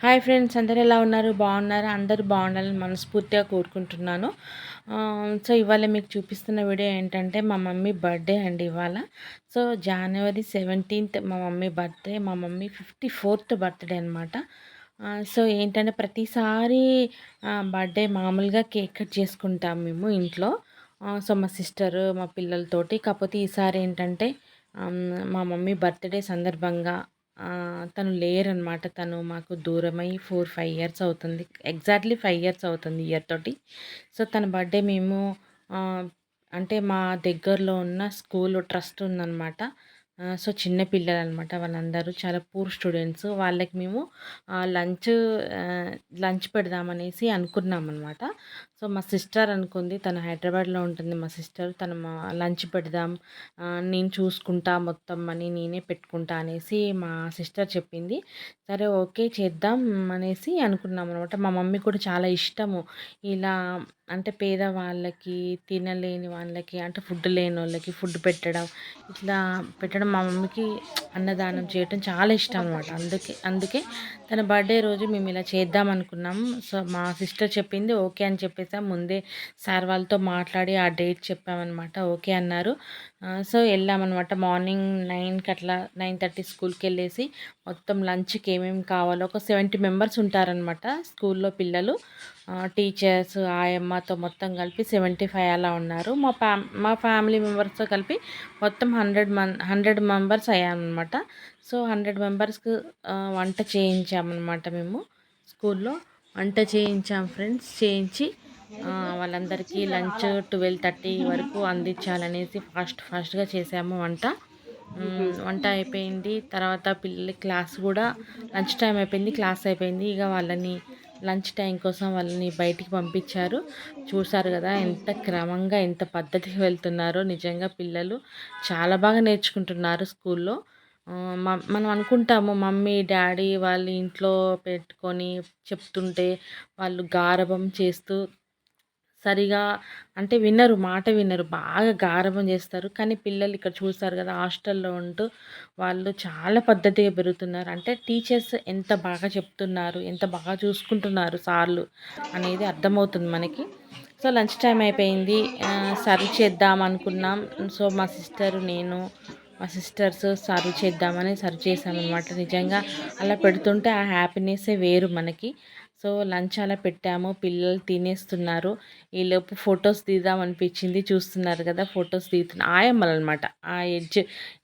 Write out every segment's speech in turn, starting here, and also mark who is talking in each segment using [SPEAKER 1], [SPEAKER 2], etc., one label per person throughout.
[SPEAKER 1] Hi friends అందరు ఎలా ఉన్నారు? బాగున్నారు? అందరూ బాగుండాలని మనస్ఫూర్తిగా కోరుకుంటున్నాను. సో ఇవాళ మీకు చూపిస్తున్న వీడియో ఏంటంటే మా మమ్మీ బర్త్డే అండి ఇవాళ. సో జనవరి సెవెంటీన్త్ మా మమ్మీ బర్త్డే మా మమ్మీ ఫిఫ్టీ ఫోర్త్ బర్త్డే అనమాట సో ఏంటంటే ప్రతిసారి బర్త్డే మామూలుగా కేక్ కట్ చేసుకుంటాం మేము ఇంట్లో. సో మా సిస్టర్ మా పిల్లలతోటి. కాకపోతే ఈసారి ఏంటంటే మా మమ్మీ బర్త్డే సందర్భంగా తను లేరనమాట తను మాకు దూరమై ఫోర్ ఫైవ్ ఇయర్స్ అవుతుంది. ఎగ్జాక్ట్లీ ఫైవ్ ఇయర్స్ అవుతుంది ఇయర్ తోటి. సో తన బర్త్డే మేము అంటే మా దగ్గరలో ఉన్న స్కూల్ ట్రస్ట్ ఉందన్నమాట. సో చిన్న పిల్లలు అనమాట వాళ్ళందరూ. చాలా పూర్ స్టూడెంట్స్. వాళ్ళకి మేము లంచ్ లంచ్ పెడదామనేసి అనుకున్నాం అనమాట సో మా సిస్టర్ అనుకుంది తను హైదరాబాద్లో ఉంటుంది మా సిస్టర్ తను మా లంచ్ పెడదాం నేను చూసుకుంటా మొత్తం అని నేనే పెట్టుకుంటా అనేసి మా సిస్టర్ చెప్పింది. సరే ఓకే చేద్దాం అనేసి అనుకున్నాం అనమాట మా మమ్మీ కూడా చాలా ఇష్టము. ఇలా అంటే పేదవాళ్ళకి తినలేని వాళ్ళకి అంటే ఫుడ్ లేని వాళ్ళకి ఫుడ్ పెట్టడం ఇట్లా పెట్టడం మా మమ్మీకి అన్నదానం చేయటం చాలా ఇష్టం అనమాట అందుకే అందుకే తన బర్త్డే రోజు మేము ఇలా చేద్దాం అనుకున్నాం. సో మా సిస్టర్ చెప్పింది ఓకే అని చెప్పేసి ముందే సార్ వాళ్ళతో మాట్లాడి ఆ డేట్ చెప్పామన్నమాట. ఓకే అన్నారు. సో వెళ్ళామన్నమాట. మార్నింగ్ నైన్కి అట్లా నైన్ థర్టీ స్కూల్కి వెళ్ళేసి మొత్తం లంచ్కి ఏమేమి కావాలో ఒక సెవెంటీ మెంబర్స్ ఉంటారనమాట స్కూల్లో పిల్లలు. టీచర్స్ ఆయమ్మతో మొత్తం కలిపి సెవెంటీ ఫైవ్ అలా ఉన్నారు. మా ఫ్యా మా ఫ్యామిలీ మెంబర్స్తో కలిపి మొత్తం హండ్రెడ్ మన్ హండ్రెడ్ మెంబర్స్ అయ్యామన్నమాట. సో హండ్రెడ్ మెంబర్స్కి వంట చేయించామన్నమాట మేము స్కూల్లో. వంట చేయించాం ఫ్రెండ్స్ చేయించి వాళ్ళందరికీ లంచ్ ట్వెల్వ్ థర్టీ వరకు అందించాలనేసి ఫాస్ట్ ఫాస్ట్గా చేసాము వంట. వంట అయిపోయింది. తర్వాత పిల్లల క్లాస్ కూడా లంచ్ టైం అయిపోయింది క్లాస్ అయిపోయింది. ఇక వాళ్ళని లంచ్ టైం కోసం వాళ్ళని బయటికి పంపించారు. చూసారు కదా ఎంత క్రమంగా ఎంత పద్ధతికి వెళ్తున్నారో. నిజంగా పిల్లలు చాలా బాగా నేర్చుకుంటున్నారు స్కూల్లో. మనం అనుకుంటాము మమ్మీ డాడీ వాళ్ళు ఇంట్లో పెట్టుకొని చెప్తుంటే వాళ్ళు గారభం చేస్తూ సరిగా అంటే వినరు మాట వినరు బాగా గారభం చేస్తారు. కానీ పిల్లలు ఇక్కడ చూస్తారు కదా హాస్టల్లో ఉంటూ వాళ్ళు చాలా పద్ధతిగా పెరుగుతున్నారు. అంటే టీచర్స్ ఎంత బాగా చెప్తున్నారు ఎంత బాగా చూసుకుంటున్నారు సార్లు అనేది అర్థమవుతుంది మనకి. సో లంచ్ టైం అయిపోయింది. సర్వ్ చేద్దాం అనుకున్నాం. సో మా సిస్టర్ నేను మా సిస్టర్స్ సర్వ్ చేద్దామని సర్వ్ చేసామన్నమాట నిజంగా అలా పెడుతుంటే ఆ హ్యాపీనెస్సే వేరు మనకి. సో లంచ్ అలా పెట్టాము. పిల్లలు తినేస్తున్నారు. ఈలోపు ఫొటోస్ తీద్దాం అనిపించింది. చూస్తున్నారు కదా ఫొటోస్ తీస్తున్న ఆయమ్మలు అనమాట ఆ ఎడ్జ్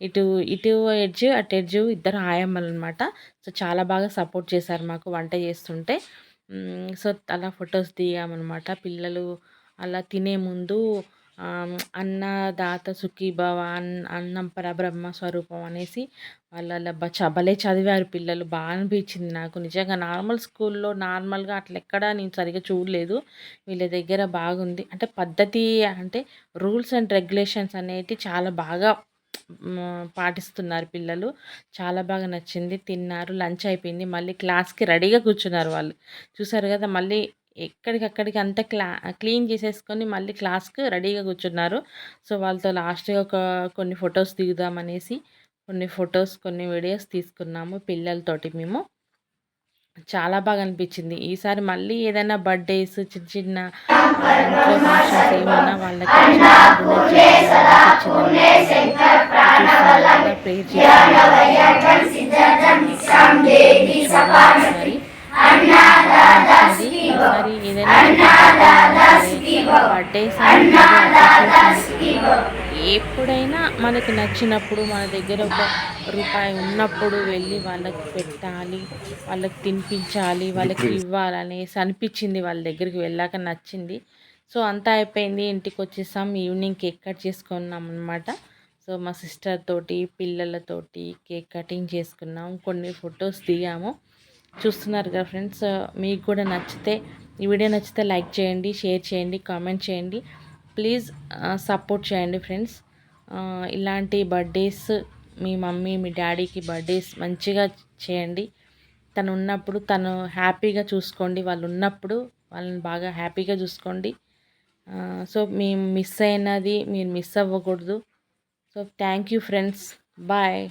[SPEAKER 1] ఇటు ఇటు ఎడ్జ్ అటు ఎడ్జ్ ఇద్దరు ఆయమ్మలు అనమాట సో చాలా బాగా సపోర్ట్ చేశారు మాకు వంట చేస్తుంటే. సో అలా ఫొటోస్ దిగామన్నమాట పిల్లలు అలా తినే ముందు అన్నదాత సుఖీభవ అన్నం పరబ్రహ్మ స్వరూపం అనేసి వాళ్ళ భలే చదివారు పిల్లలు. బాగా అనిపించింది నాకు. నిజంగా నార్మల్ స్కూల్లో నార్మల్గా అట్లా ఎక్కడ నేను సరిగ్గా చూడలేదు. వీళ్ళ దగ్గర బాగుంది. అంటే పద్ధతి అంటే రూల్స్ అండ్ రెగ్యులేషన్స్ అనేవి చాలా బాగా పాటిస్తున్నారు పిల్లలు. చాలా బాగా నచ్చింది. తిన్నారు. లంచ్ అయిపోయింది. మళ్ళీ క్లాస్కి రెడీగా కూర్చున్నారు వాళ్ళు. చూసారు కదా మళ్ళీ ఎక్కడికక్కడికి అంతా క్లా క్లీన్ చేసేసుకొని మళ్ళీ క్లాస్కి రెడీగా కూర్చున్నారు. సో వాళ్ళతో లాస్ట్గా ఒక కొన్ని ఫొటోస్ దిగుదామనేసి కొన్ని ఫొటోస్ కొన్ని వీడియోస్ తీసుకున్నాము పిల్లలతోటి మేము. చాలా బాగా అనిపించింది. ఈసారి మళ్ళీ ఏదైనా బర్త్డేస్ చిన్న చిన్న ఫంక్షన్స్ ఏమైనా వాళ్ళకి ప్రేర్ చేసి ఒకసారి ఏదైనా ఎప్పుడైనా మనకు నచ్చినప్పుడు మన దగ్గర ఒక రూపాయి ఉన్నప్పుడు వెళ్ళి వాళ్ళకి పెట్టాలి వాళ్ళకి తినిపించాలి వాళ్ళకి ఇవ్వాలనేసి అనిపించింది వాళ్ళ దగ్గరికి వెళ్ళాక నచ్చింది. సో అంతా అయిపోయింది. ఇంటికి వచ్చేసాం. ఈవినింగ్ కేక్ కట్ చేసుకున్నాం అనమాట సో మా సిస్టర్ తోటి పిల్లలతోటి కేక్ కటింగ్ చేసుకున్నాం. కొన్ని ఫొటోస్ దిగాము. చూస్తున్నారు కదా ఫ్రెండ్స్. మీకు కూడా నచ్చితే ఈ వీడియో నచ్చితే లైక్ చేయండి షేర్ చేయండి కామెంట్ చేయండి. ప్లీజ్ సపోర్ట్ చేయండి ఫ్రెండ్స్. ఇలాంటి బర్త్డేస్ మీ మమ్మీ మీ డాడీకి బర్త్డేస్ మంచిగా చేయండి. తను ఉన్నప్పుడు తను హ్యాపీగా చూసుకోండి. వాళ్ళు ఉన్నప్పుడు వాళ్ళని బాగా హ్యాపీగా చూసుకోండి. సో మేము మిస్ అయినది మీరు మిస్ అవ్వకూడదు. So thank you friends. Bye.